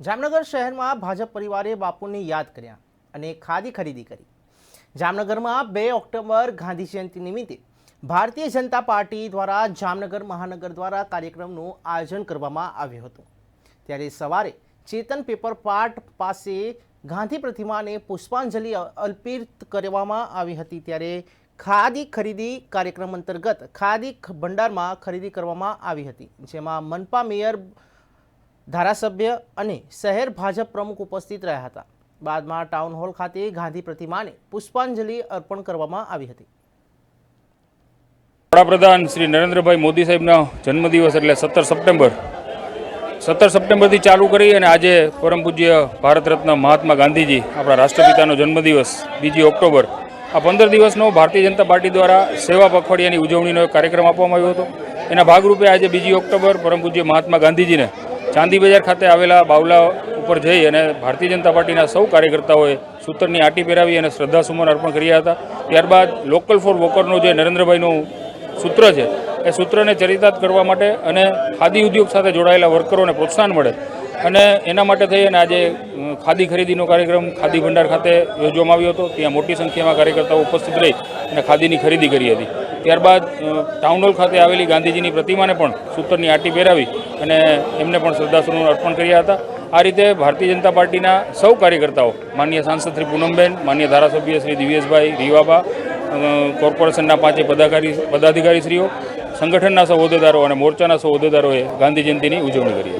જામનગર શહેરમાં ભાજપ પરિવારે બાપુને યાદ કર્યા અને ખાદી ખરીદી કરી. જામનગરમાં બે ઓક્ટોબર ગાંધી જયંતિ નિમિત્તે ભારતીય જનતા પાર્ટી દ્વારા જામનગર મહાનગર દ્વારા કાર્યક્રમનું આયોજન કરવામાં આવ્યું હતું. ત્યારે સવારે ચેતન પેપર પાર્ટ પાસે ગાંધી પ્રતિમાને પુષ્પાંજલિ અર્પિત કરવામાં આવી હતી ત્યારે ખાદી ખરીદી કાર્યક્રમ અંતર્ગત ખાદી ભંડારમાં ખરીદી કરવામાં આવી હતી, જેમાં મનપા મેયર ધારાસભ્ય અને શહેર ભાજપ પ્રમુખ ઉપસ્થિત રહ્યા હતા. બાદમાં ટાઉન હોલ ખાતે ગાંધી પ્રતિમાને પુષ્પાંજલિ અર્પણ કરવામાં આવી હતી. વડાપ્રધાન શ્રી નરેન્દ્રભાઈ મોદી સાહેબનો જન્મદિવસ એટલે સત્તર સપ્ટેમ્બર. સત્તર સપ્ટેમ્બરથી ચાલુ કરી અને આજે પરમ પૂજ્ય ભારત રત્ન મહાત્મા ગાંધીજી, આપણા રાષ્ટ્રપિતાનો જન્મદિવસ, બીજી ઓક્ટોબર. આ પંદર દિવસનો ભારતીય જનતા પાર્ટી દ્વારા સેવા પખવાડિયાની ઉજવણીનો કાર્યક્રમ આપવામાં આવ્યો હતો. એના ભાગરૂપે આજે બીજી ઓક્ટોબર પરમ પૂજ્ય મહાત્મા ગાંધીજીને ચાંદી બજાર ખાતે આવેલા બાવલા ઉપર જઈ અને ભારતીય જનતા પાર્ટીના સૌ કાર્યકર્તાઓએ સૂતરની આંટી પહેરાવી અને શ્રદ્ધાસુમન અર્પણ કર્યા હતા. ત્યારબાદ લોકલ ફોર વોકરનું જે નરેન્દ્રભાઈનું સૂત્ર છે, એ સૂત્રને ચરિતાર્થ કરવા માટે અને ખાદી ઉદ્યોગ સાથે જોડાયેલા વર્કરોને પ્રોત્સાહન મળે. અને એના માટે થઈ અને આજે ખાદી ખરીદીનો કાર્યક્રમ ખાદી ભંડાર ખાતે યોજવામાં આવ્યો હતો. ત્યાં મોટી સંખ્યામાં કાર્યકર્તાઓ ઉપસ્થિત રહી અને ખાદીની ખરીદી કરી હતી. ત્યારબાદ ટાઉન હોલ ખાતે આવેલી ગાંધીજીની પ્રતિમાને પણ સૂતરની આંટી પહેરાવી અને એમને પણ શ્રદ્ધાસુનું અર્પણ કર્યા હતા. આ રીતે ભારતીય જનતા પાર્ટીના સૌ કાર્યકર્તાઓ, માન્ય સાંસદ શ્રી પૂનમબેન, માન્ય ધારાસભ્ય શ્રી દિવ્યેશભાઈ રીવાબા કોર્પોરેશનના પાંચે પદાધિકારી પદાધિકારીશ્રીઓ, સંગઠનના સૌ હોદ્દેદારો અને મોરચાના સૌ હોદ્દેદારોએ ગાંધી જયંતિની ઉજવણી કરી